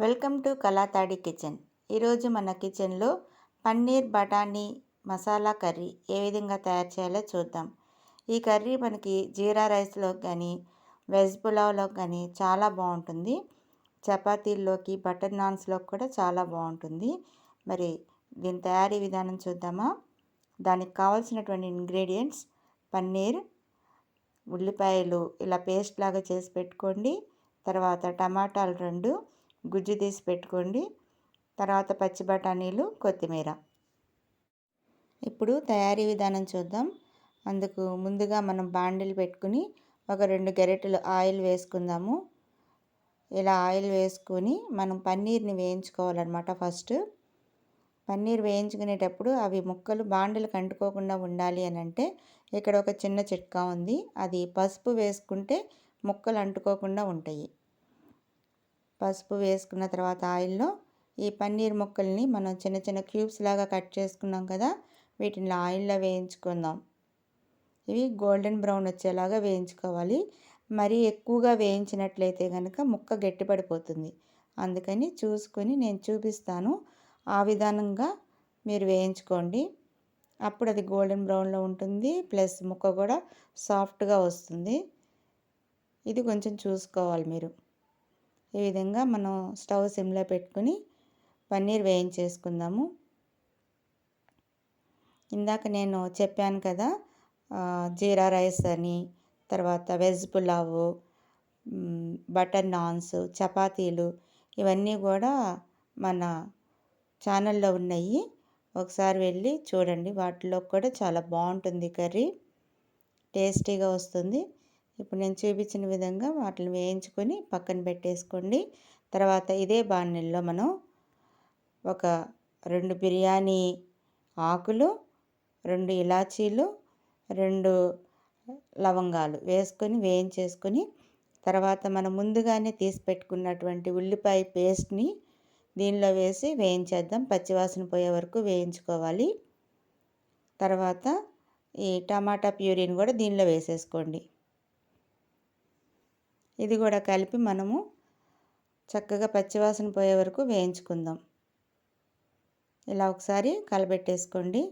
Welcome to కళాతాడి kitchen. ఈరోజు మన కిచెన్లో పన్నీర్ బఠానీ మసాలా కర్రీ ఏ విధంగా తయారు చేయాలో చూద్దాం. ఈ కర్రీ మనకి జీరా రైస్లో కానీ వెజ్ పులావ్లో కానీ చాలా బాగుంటుంది. చపాతీల్లోకి బటర్ నాన్స్లోకి కూడా చాలా బాగుంటుంది. మరి దీని తయారీ విధానం చూద్దామా? దానికి కావాల్సినటువంటి ఇంగ్రీడియంట్స్ పన్నీర్ ఉల్లిపాయలు ఇలా పేస్ట్ లాగా చేసి పెట్టుకోండి. తర్వాత టమాటాలు రెండు గుజ్జు తీసి పెట్టుకోండి. తర్వాత పచ్చి బఠానీలు కొత్తిమీర. ఇప్పుడు తయారీ విధానం చూద్దాం. అందుకు ముందుగా మనం బాండిల్ పెట్టుకుని ఒక రెండు గరిటెలు ఆయిల్ వేసుకుందాము. ఇలా ఆయిల్ వేసుకొని మనం పన్నీర్ని వేయించుకోవాలన్నమాట ఫస్ట్. పన్నీర్ వేయించుకునేటప్పుడు అవి ముక్కలు బాండిలు కంటుకోకుండా ఉండాలి అని అంటే ఇక్కడ ఒక చిన్న చిట్కా ఉంది. అది పసుపు వేసుకుంటే ముక్కలు అంటుకోకుండా ఉంటాయి. పసుపు వేసుకున్న తర్వాత ఆయిల్లో ఈ పన్నీర్ ముక్కల్ని మనం చిన్న చిన్న క్యూబ్స్ లాగా కట్ చేసుకున్నాం కదా వీటిని ఆయిల్లో వేయించుకుందాం. ఇవి గోల్డెన్ బ్రౌన్ వచ్చేలాగా వేయించుకోవాలి. మరీ ఎక్కువగా వేయించినట్లయితే కనుక ముక్క గట్టిపడిపోతుంది. అందుకని చూసుకొని నేను చూపిస్తాను. ఆ విధానంగా మీరు వేయించుకోండి. అప్పుడు అది గోల్డెన్ బ్రౌన్లో ఉంటుంది. ప్లస్ ముక్క కూడా సాఫ్ట్గా వస్తుంది. ఇది కొంచెం చూసుకోవాలి మీరు. ఈ విధంగా మనం స్టవ్ సిమ్లో పెట్టుకుని పన్నీర్ వేయించేసుకుందాము. ఇందాక నేను చెప్పాను కదా జీరా రైస్ అని తర్వాత వెజ్ పులావు బటర్ నాన్స్ చపాతీలు ఇవన్నీ కూడా మన ఛానల్లో ఉన్నాయి. ఒకసారి వెళ్ళి చూడండి వాటిలో కూడా చాలా బాగుంటుంది కర్రీ. టేస్టీగా వస్తుంది. ఇప్పుడు నేను చూపించిన విధంగా వాటిని వేయించుకొని పక్కన పెట్టేసుకోండి. తర్వాత ఇదే బాణెల్లో మనం ఒక రెండు బిర్యానీ ఆకులు రెండు ఇలాచీలు రెండు లవంగాలు వేసుకొని వేయించేసుకొని తర్వాత మనం ముందుగానే తీసి పెట్టుకున్నటువంటి ఉల్లిపాయ పేస్ట్ని దీనిలో వేసి వేయించేద్దాం. పచ్చివాసన పోయే వరకు వేయించుకోవాలి. తర్వాత ఈ టమాటా ప్యూరీని కూడా దీనిలో వేసేసుకోండి. ఇది కూడా కలిపి మనము చక్కగా పచ్చివాసన పోయే వరకు వేయించుకుందాం. ఇలా ఒకసారి కలబెట్టేసుకోండి.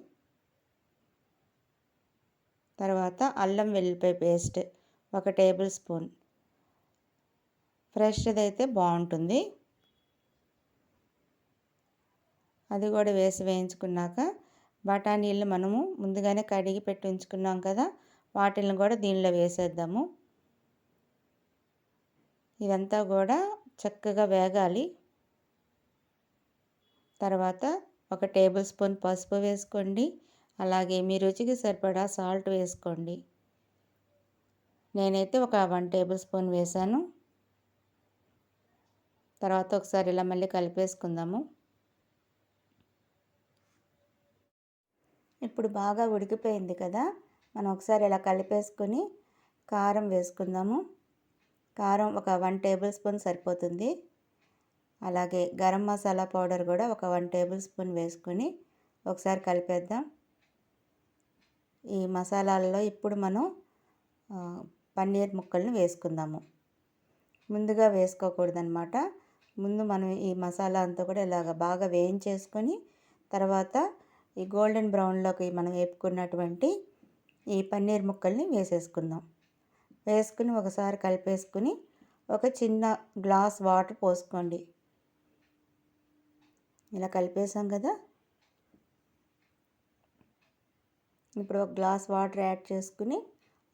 తర్వాత అల్లం వెల్లిపాయ పేస్ట్ ఒక టేబుల్ స్పూన్. ఫ్రెష్ది అయితే బాగుంటుంది. అది కూడా వేసి వేయించుకున్నాక బఠానీళ్ళు మనము ముందుగానే కడిగి పెట్టి ఉంచుకున్నాం కదా వాటిని కూడా దీనిలో వేసేద్దాము. ఇదంతా కూడా చక్కగా వేగాలి. తర్వాత ఒక టేబుల్ స్పూన్ పసుపు వేసుకోండి. అలాగే మీ రుచికి సరిపడా సాల్ట్ వేసుకోండి. నేనైతే ఒక వన్ టేబుల్ స్పూన్ వేసాను. తర్వాత ఒకసారి ఇలా మళ్ళీ కలిపేసుకుందాము. ఇప్పుడు బాగా ఉడికిపోయింది కదా? మనం ఒకసారి ఇలా కలిపేసుకొని కారం వేసుకుందాము. కారం ఒక వన్ టేబుల్ స్పూన్ సరిపోతుంది. అలాగే గరం మసాలా పౌడర్ కూడా ఒక వన్ టేబుల్ స్పూన్ వేసుకొని ఒకసారి కలిపేద్దాం. ఈ మసాలాలలో ఇప్పుడు మనం పన్నీర్ ముక్కల్ని వేసుకుందాము. ముందుగా వేసుకోకూడదనమాట ముందు మనం ఈ మసాలా అంతా కూడా ఇలాగ బాగా వేయించేసుకొని తర్వాత ఈ గోల్డెన్ బ్రౌన్లోకి మనం వేపుకున్నటువంటి ఈ పన్నీర్ ముక్కల్ని వేసేసుకుందాం. వేసుకుని ఒకసారి కలిపేసుకుని ఒక చిన్న గ్లాస్ వాటర్ పోసుకోండి. ఇలా కలిపేసాం కదా. ఇప్పుడు ఒక గ్లాస్ వాటర్ యాడ్ చేసుకుని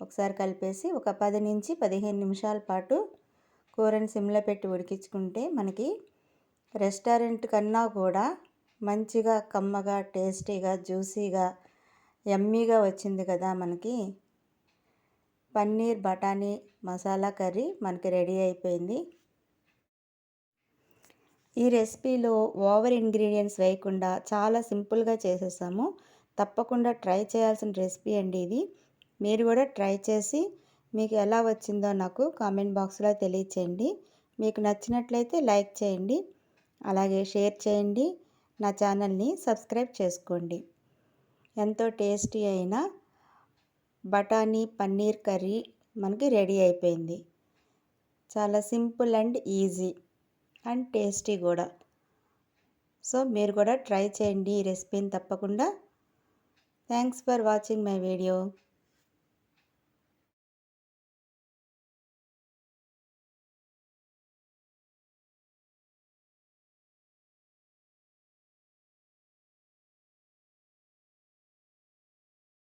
ఒకసారి కలిపేసి ఒక పది నుంచి పదిహేను నిమిషాల పాటు కూరని సిమ్లో పెట్టి ఉడికించుకుంటే మనకి రెస్టారెంట్ కన్నా కూడా మంచిగా కమ్మగా టేస్టీగా జ్యూసీగా ఎమ్మీగా వచ్చింది కదా మనకి. పన్నీర్ బఠానీ మసాలా కర్రీ మనకి రెడీ అయిపోయింది. ఈ రెసిపీలో ఓవర్ ఇంగ్రీడియంట్స్ వేయకుండా చాలా సింపుల్గా చేసేసాము. తప్పకుండా ట్రై చేయాల్సిన రెసిపీ అండి ఇది. మీరు కూడా ట్రై చేసి మీకు ఎలా వచ్చిందో నాకు కామెంట్ బాక్స్లో తెలియచేయండి. మీకు నచ్చినట్లయితే లైక్ చేయండి. అలాగే షేర్ చేయండి. నా ఛానల్ని సబ్స్క్రైబ్ చేసుకోండి. ఎంతో టేస్టీ అయిన బఠానీ పన్నీర్ కర్రీ మనకి రెడీ అయిపోయింది. చాలా simple and easy and tasty కూడా. సో మీరు కూడా ట్రై చేయండి ఈ రెసిపీని తప్పకుండా. Thanks for watching my video.